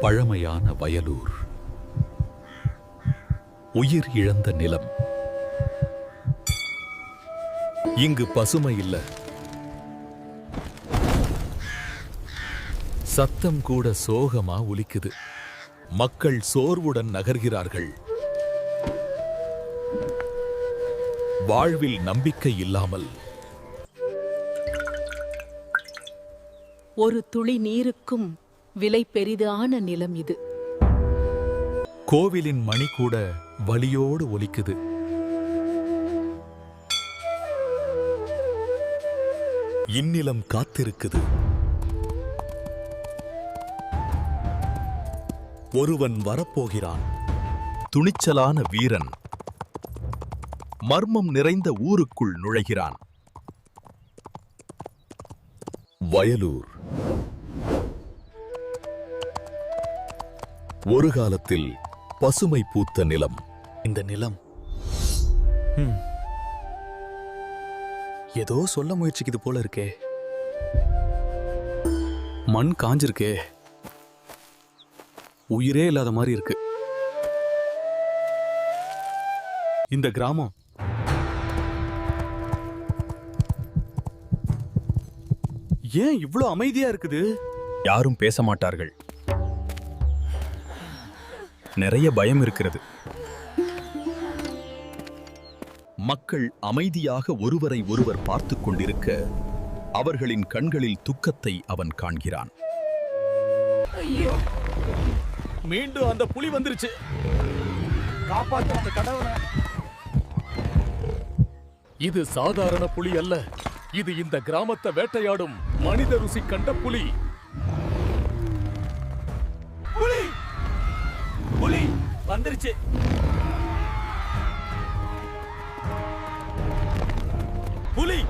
பழமையான வயலூர். உயிர் இழந்த நிலம். இங்கு பசுமை இல்ல. சத்தம் கூட சோகமா ஒலிக்குது மக்கள் சோர்வுடன் நகர்கிறார்கள். வாழ்வில் நம்பிக்கை இல்லாமல். ஒரு துளி நீருக்கும் விலை பெரிதான நிலம் இது. கோவிலின் மணி கூட வலியோடு ஒலிக்குது. இந்நிலம் காத்திருக்குது. ஒருவன் வரப்போகிறான். துணிச்சலான வீரன். மர்மம் நிறைந்த ஊருக்குள் நுழைகிறான். வயலூர். ஒரு காலத்தில் பசுமை பூத்த நிலம். இந்த நிலம். ஏதோ சொல்ல முயற்சிக்குது போல இருக்கே. மண் காஞ்சிருக்கே. உயிரே இல்லாத மாதிரி இருக்கு. இந்த கிராமம். ஏன் இவ்ளோ அமைதியா இருக்குது? யாரும் பேச மாட்டார்கள். நிறைய பயம் இருக்கிறது. மக்கள் அமைதியாக ஒருவரை ஒருவர் பார்த்துக் கொண்டிருக்க அவர்களின் கண்களில் துக்கத்தை அவன் காண்கிறான். மீண்டும் அந்த புலி வந்துருச்சு. இது சாதாரண புலி அல்ல. இது இந்த கிராமத்தை வேட்டையாடும் மனித ருசி கண்ட புலி. வந்துருச்சு. புலி.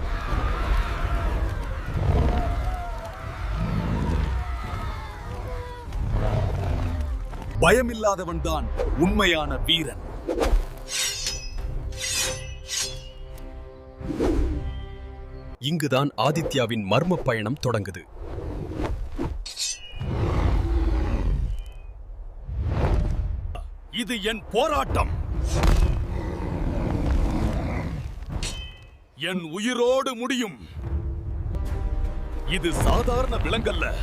பயமில்லாதவன் தான் உண்மையான வீரன். இங்குதான் ஆதித்யாவின் மர்ம பயணம் தொடங்குது. இது என் போராட்டம். என் உயிரோடு முடியும். இது சாதாரண விலங்கல்ல.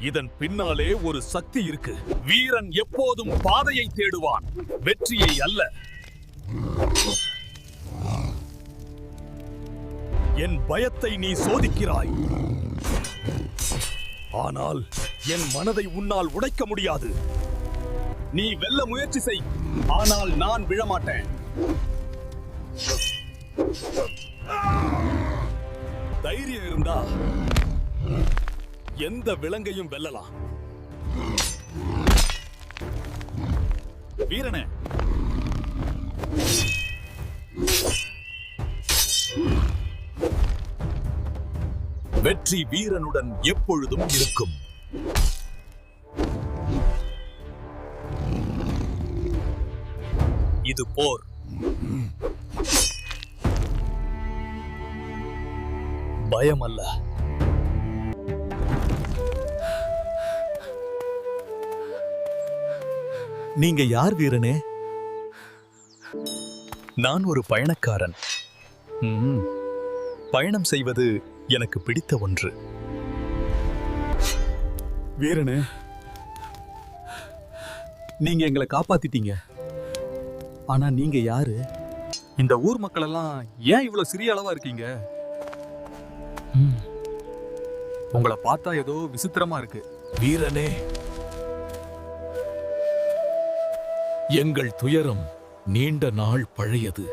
இதன் பின்னாலே ஒரு சக்தி இருக்கு. வீரன் எப்போதும் பாதையை தேடுவான். வெற்றியை அல்ல. என் பயத்தை நீ சோதிக்கிறாய். ஆனால் என் மனதை உன்னால் உடைக்க முடியாது. நீ வெல்ல முயற்சி செய் ஆனால் நான் விழமாட்டேன். தைரியம் இருந்தா எந்த விலங்கையும் வெல்லலாம். வீரனே. வெற்றி வீரனுடன் எப்பொழுதும் இருக்கும். இது போர். பயம் அல்ல நீங்க யார் வீரனே? நான் ஒரு பயணக்காரன். பயணம் செய்வது எனக்கு பிடித்த ஒன்று. வீரனே நீங்க எங்களை காப்பாத்திட்டீங்க. ஆனா நீங்க யாரு? இந்த ஊர் மக்கள் எல்லாம் ஏன் இவ்வளவு சிறிய அளவா இருக்கீங்க. உங்களை பார்த்தா ஏதோ விசித்திரமா இருக்கு. வீரனே எங்கள் துயரம் நீண்ட நாள் பழையது.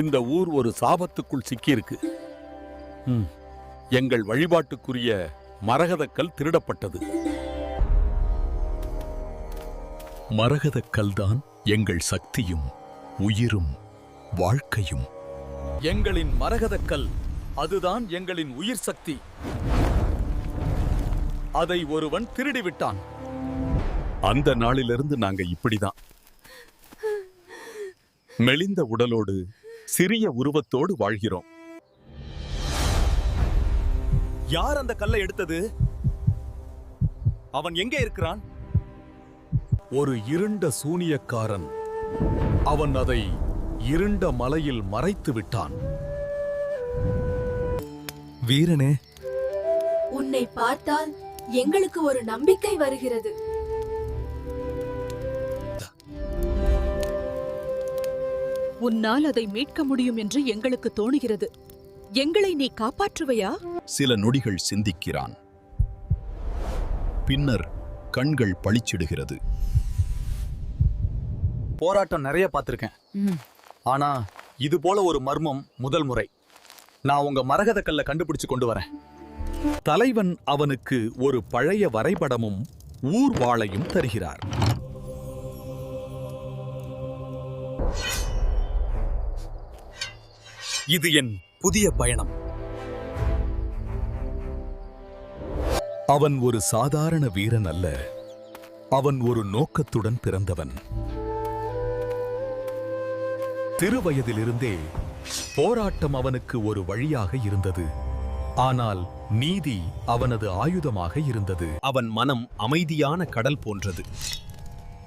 இந்த ஊர் ஒரு சாபத்துக்குள் சிக்கியிருக்கு. எங்கள் வழிபாட்டுக்குரிய மரகதக்கல் திருடப்பட்டது. மரகதக்கல்தான் எங்கள் சக்தியும் உயிரும் வாழ்க்கையும். எங்களின் மரகதக்கல் அதுதான் எங்களின் உயிர் சக்தி. அதை ஒருவன் திருடி விட்டான் அந்த நாளிலிருந்து நாங்க இப்படிதான். மெலிந்த உடலோடு சிறிய உருவத்தோடு வாழ்கிறோம். யார் அந்த கல்லை எடுத்தது? அவன் எங்கே இருக்கிறான்? ஒரு இருண்ட சூனியக்காரன். அவன் அதை இருண்ட மலையில் மறைத்து விட்டான். வீரனே. உன்னை பார்த்தால் எங்களுக்கு ஒரு நம்பிக்கை வருகிறது. உன்னால் அதை மீட்க முடியும் என்று எங்களுக்கு தோணுகிறது. எங்களை நீ காப்பாற்றுவையா? சில நொடிகள் சிந்திக்கிறான். பின்னர் கண்கள் பளிச்சிடுகிறது. போராட்டம் நிறைய பார்த்திருக்கேன். ஆனா இது போல ஒரு மர்மம் முதல் முறை. நான் உங்க மரகத கல்ல கண்டுபிடிச்சு கொண்டு வரேன். தலைவன் அவனுக்கு ஒரு பழைய வரைபடமும் ஊர்வாளையும் தருகிறார். இது என் புதிய பயணம். அவன் ஒரு சாதாரண வீரன் அல்ல. அவன் ஒரு நோக்கத்துடன் பிறந்தவன். திருவயதிலிருந்தே போராட்டம் அவனுக்கு ஒரு வழியாக இருந்தது. ஆனால் நீதி அவனது ஆயுதமாக இருந்தது. அவன் மனம் அமைதியான கடல் போன்றது.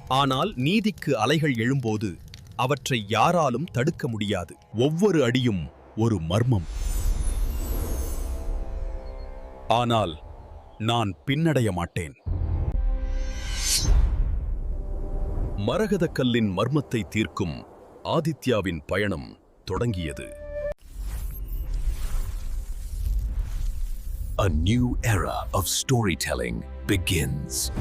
ஆனால் நீதிக்கு அலைகள் எழும்போது அவற்றை யாராலும் தடுக்க முடியாது. ஒவ்வொரு அடியும் ஒரு மர்மம். ஆனால் நான் பின்னடைய மாட்டேன். மரகத கல்லின் மர்மத்தை தீர்க்கும் ஆதித்யாவின் பயணம் தொடங்கியது. A new era of storytelling begins.